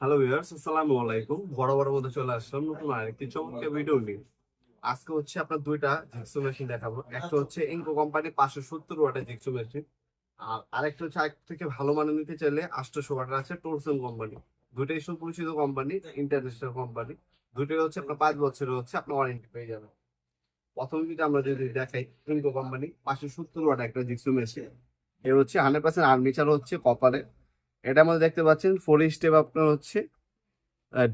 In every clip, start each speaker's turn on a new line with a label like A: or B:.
A: Hello viewers আসসালামু আলাইকুম। বড় বড় মধ্যে চলে আসলাম নতুন আরেকটি চমৎকার ভিডিও নিয়ে। আজকে হচ্ছে আপনার দুইটা জিক্সো মেশিন দেখাবো। একটা হচ্ছে ইনকো কোম্পানি পাঁচশো সত্তর ওয়াটের জিক্সো মেশিন আর আরেকটা হচ্ছে আরেক থেকে ভালো মানের নিতে চাইলে আটশোশো ওয়াটের আছে টোরসন কোম্পানি দুইটাই সুপরিচিত কোম্পানি ইন্টারন্যাশনাল কোম্পানি দুটোই হচ্ছে আপনার পাঁচ বছরের হচ্ছে আপনার ওয়ারেন্টি পেয়ে যাবেন। প্রথম যদি আমরা যদি দেখাই ইনকো কোম্পানি পাঁচশো সত্তর ওয়াট একটা জিক্সো মেশিন এর হচ্ছে হান্ড্রেড পার্সেন্ট আর্মিচার হচ্ছে কপারে এটার মধ্যে দেখতে পাচ্ছেন ফোর স্টেপ আপনার হচ্ছে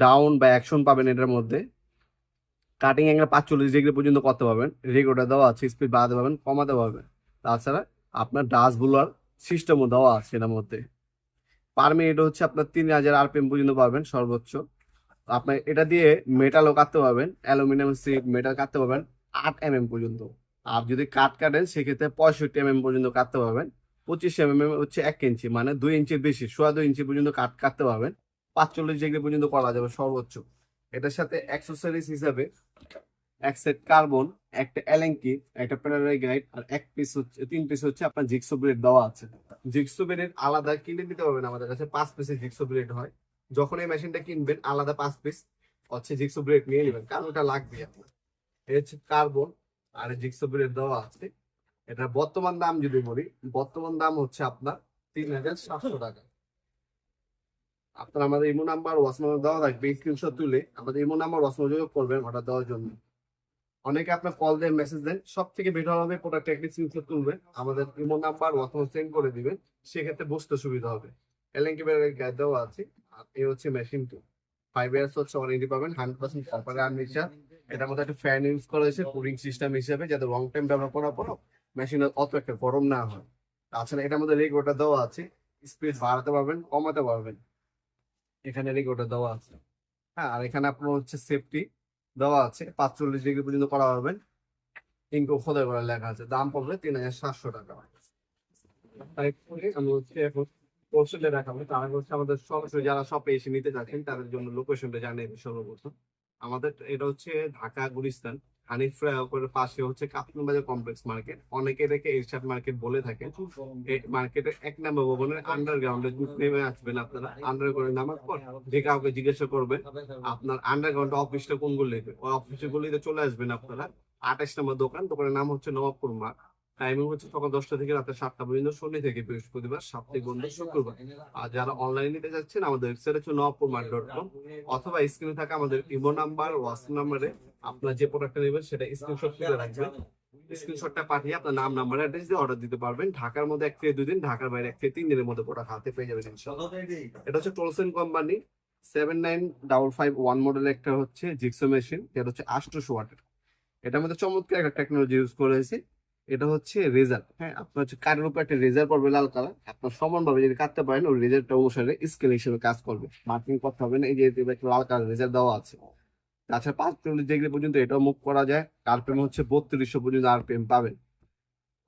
A: ডাউন বা অ্যাকশন পাবেন এটার মধ্যে। কাটিং অ্যাঙ্গেল পাঁচচল্লিশ ডিগ্রি পর্যন্ত করতে পারবেন। রেগুলার দেওয়া আছে স্পিড বাড়াতে পারবেন, কমাতে পারবেন। তাছাড়া আপনার ডাস্টগুলোর সিস্টেমও দেওয়া আছে এটার মধ্যে। পার মিনিট হচ্ছে আপনার তিন হাজার আরপিএম পর্যন্ত পাবেন সর্বোচ্চ। আপনার এটা দিয়ে মেটালও কাটতে পারবেন অ্যালুমিনিয়াম সিট মেটাল কাটতে পারবেন আট এম পর্যন্ত। আর যদি কাট কাটেন, সেক্ষেত্রে পঁয়ষট্টি এম পর্যন্ত কাটতে পারবেন। পঁচিশ এম এম হচ্ছে এক ইঞ্চি মানে দুই ইঞ্চির বেশি, সোয়া দুই ইঞ্চি পর্যন্ত কাট, কাটতে পারবেন। পাঁচচল্লিশ ডিগ্রি পর্যন্ত করা যাবে সর্বোচ্চ। এটার সাথে অ্যাক্সেসরিজ হিসাবে এক সেট কার্বন একটা এলেঙ্কি একটা প্যারারাই গাইড আর এক পিস হচ্ছে, তিন পিস হচ্ছে আপনার জিক্সো ব্লেড দেওয়া আছে। জিক্সো ব্লেড আলাদা কিনে দিতে পারবেন আমাদের কাছে, পাঁচ পিসের জিক্সো ব্লেড হয়। যখন এই মেশিনটা কিনবেন, আলাদা পাঁচ পিস হচ্ছে জিক্সো ব্লেড নিয়ে নেবেন, কারণ ওটা লাগবে আপনার। হচ্ছে কার্বন আর জিক্সো ব্লেড দেওয়া আছে। এটা বর্তমান দাম যদি বলি, বর্তমান দাম হচ্ছে আপনার তিন হাজার সাতশো টাকা। আপনার আমাদের ইমো নাম্বার ওয়াসমার দেওয়া থাকবে স্ক্রিনশট তুলে আমাদের ইমো নাম্বার ওয়াসমার যোগাযোগ করবেন অর্ডার দেওয়ার জন্য। অনেকে আপনার কল দেন মেসেজ দেন সব থেকে বেটার হবে প্রোডাক্ট একটি স্ক্রিনশট তুলবেন, আমাদের ইমো নাম্বার ওয়াসমার সেন্ড করে দিবেন, সেক্ষেত্রে বুঝতে সুবিধা হবে। এলএনকে বেড়ে গাইড দেওয়া আছে, আর এই হচ্ছে মেশিন টু ফাইভ ইয়ার্স হচ্ছে ওয়ারেন্টি পাবেন হান্ড্রেড পার্সেন্ট কপারে আর্মিচার এটার মধ্যে একটা ফ্যান ইউজ করা হয়েছে কুলিং সিস্টেম হিসেবে, যাতে লং টাইম ব্যবহার করার পরও মেশিনের অত একটা গরম না হয়। তাছাড়া এটার মধ্যে রেগুলেটর দেওয়া আছে। স্পিড বাড়াতে পারবেন, কমাতে পারবেন। এখানে রেগুলেটর দেওয়া আছে। হ্যাঁ আর এখানে আপনার হচ্ছে সেফটি দেওয়া আছে। পাঁচচল্লিশ ডিগ্রি পর্যন্ত করা পারবেন ইনকো খোদাই করে লেখা আছে। দাম পড়বে তিন হাজার সাতশো টাকা। আমি এখন তারা আমাদের সরাসরি যারা এসে নিতে তাদের জন্য লোকেশনটা সর্বপ্রথম। আমাদের এটা হচ্ছে ঢাকা, গুলিস্তান। হানিফ পাশে হচ্ছে কাপ্তান বাজার কমপ্লেক্স মার্কেট। অনেকে এটাকে এরশাদ মার্কেট বলে থাকে এই মার্কেটের এক নম্বর ভবনের আন্ডারগ্রাউন্ডে নেমে আসবেন আপনারা। আন্ডারগ্রাউন্ডে নামার পর যে কাউকে জিজ্ঞাসা করবেন, আপনার আন্ডারগ্রাউন্ড অফিসটা কোন গলিতে ওই অফিসের গলিতে চলে আসবেন আপনারা। আঠাশ নম্বর দোকান, দোকানের নাম হচ্ছে নবাবপুর মার্ক টাইমিং হচ্ছে সকাল দশটা থেকে রাতে সাতটা পর্যন্ত শনি থেকে বৃহস্পতিবার, সাপ্তাহিক বন্ধ শুক্রবার। আর যারা অনলাইনে নিতে যাচ্ছেন, আমাদের ওয়েবসাইট হচ্ছে নবাবপুর মার্ক ডট কম অথবা স্ক্রিনে থাকা আমাদের ইমো নাম্বার হোয়াটসঅ্যাপ নাম্বারে আপনার যে প্রোডাক্টটা নেবেন, সেটা স্ক্রিনশট তুলে রাখবেন। স্ক্রিনশটটা পাঠিয়ে আপনার নাম নাম্বার অ্যাড্রেস দিয়ে অর্ডার দিতে পারবেন। ঢাকার মধ্যে এক থেকে দুই দিন, ঢাকার বাইরে এক থেকে তিন দিনের মধ্যে প্রোডাক্ট হাতে পেয়ে যাবেন এটা হচ্ছে Tolsen company seven nine double five one model একটা হচ্ছে জিক্সো মেশিন যেটা হচ্ছে আটশোশো ওয়াটের এটার মধ্যে চমৎকার একটা টেকনোলজি ইউজ করেছে এটা হচ্ছে রেজার হ্যাঁ আপনার হচ্ছে কাঠের উপর একটা রেজার পড়বে লাল কালার। আপনার সমানভাবে যদি কাটতে পারেন, ওই রেজারটা অনুসারে স্কেল হিসেবে কাজ করবে। মার্কিং করতে হবে না, এই যে একটা লাল কালার রেজার দেওয়া আছে। তাছাড়া পাঁচচল্লিশ ডিগ্রি পর্যন্ত এটাও মুভ করা যায়। আরপিএম হচ্ছে বত্রিশশো পর্যন্ত আরপিএম পাবেন।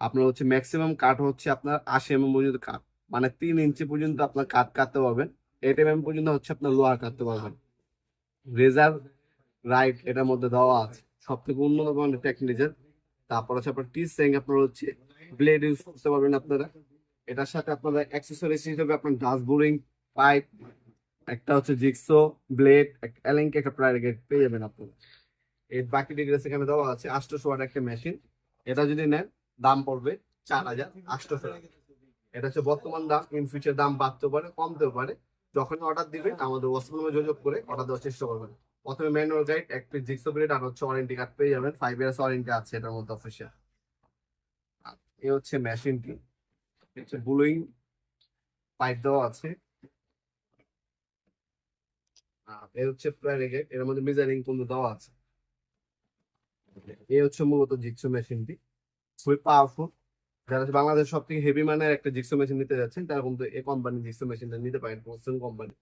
A: আপনার হচ্ছে ম্যাক্সিমাম কাঠ হচ্ছে আপনার আশি এমএম পর্যন্ত কাঠ মানে তিন ইঞ্চি পর্যন্ত আপনার কাঠ কাটতে পারবেন। এইট এমএম পর্যন্ত হচ্ছে আপনার লোহার কাটতে পারবেন। রেজার রাইট এটার মধ্যে দেওয়া আছে। সব থেকে উন্নত মানের টেকনিজের তারপর হচ্ছে আপনার টি স্যাং আপনার হচ্ছে ব্লেড ইউজ করতে পারবেন আপনারা। এটার সাথে আপনারা অ্যাক্সেসরিজ হিসেবে আপনার ডাস্ট বোরিং পাইপ একটা হচ্ছে জিক্সো ব্লেড একটা এলেঙ্কে একটা প্রায় গেট পেয়ে যাবেন আপনারা। এর বাকি ডিটেলস এখানে দেওয়া আছে, আটশোশো ওয়াট একটা মেশিন এটা যদি নেন, দাম পড়বে চার হাজার টাকা। এটা হচ্ছে বর্তমান দাম ইন ফিউচার দাম বাড়তেও পারে, কমতেও পারে। যখন অর্ডার দিবেন, আমাদের ওয়াসরুমে যোগাযোগ করে অর্ডার দেওয়ার চেষ্টা করবেন। প্রথমে ম্যানুয়াল গাইড এক পিস জিক্সো ব্লেড আর হচ্ছে ওয়ারেন্টি কার্ড পেয়ে যাবেন। ফাইভ ইয়ার্স ওয়ারেন্টি আছে এটার মধ্যে অফিসিয়াল এই হচ্ছে মেশিনটি হচ্ছে ব্লুইং পাইপ দেওয়া আছে। এই হচ্ছে এর মধ্যে মেজারিং কিন্তু দেওয়া আছে। এই হচ্ছে মূলত জিক্সো মেশিনটি খুবই পাওয়ারফুল যারা বাংলাদেশ সব থেকে হেভি মানের একটা জিক্সো মেশিন নিতে যাচ্ছেন, তারা কিন্তু এই কোম্পানির জিক্সো মেশিনটা নিতে পারেন পোস্টন কোম্পানি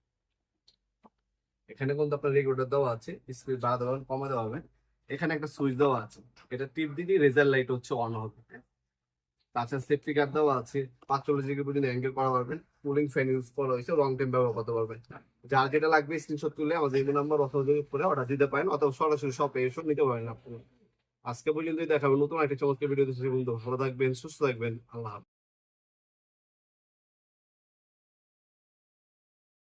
A: এখানে কিন্তু আপনার রেগুলেটর দেওয়া আছে স্পিড বাড়াতে পারবেন, কমাতে হবে এখানে একটা সুইচ দেওয়া আছে। এটা টিপ দিলে রেজার লাইট হচ্ছে অন হবে। তাছাড়া সেফটি কার্ড দেওয়া আছে। পাঁচচল্লিশ ডিগ্রি পর্যন্ত অ্যাঙ্গেল করা পারবেন। কুলিং ফ্যান ইউজ করা হয়েছে লং টাইম ব্যবহার করতে পারবেন। যার যেটা লাগবে স্ক্রিনশট তুলে আমাদের এই নাম্বার অথবা করে অর্ডার দিতে পারেন, অথবা সরাসরি শপে এসব নিতে পারেন আপনি। আজকে পর্যন্তই দেখাবেন নতুন একটা চমৎকার ভিডিও ভালো থাকবেন, সুস্থ থাকবেন, আল্লাহ।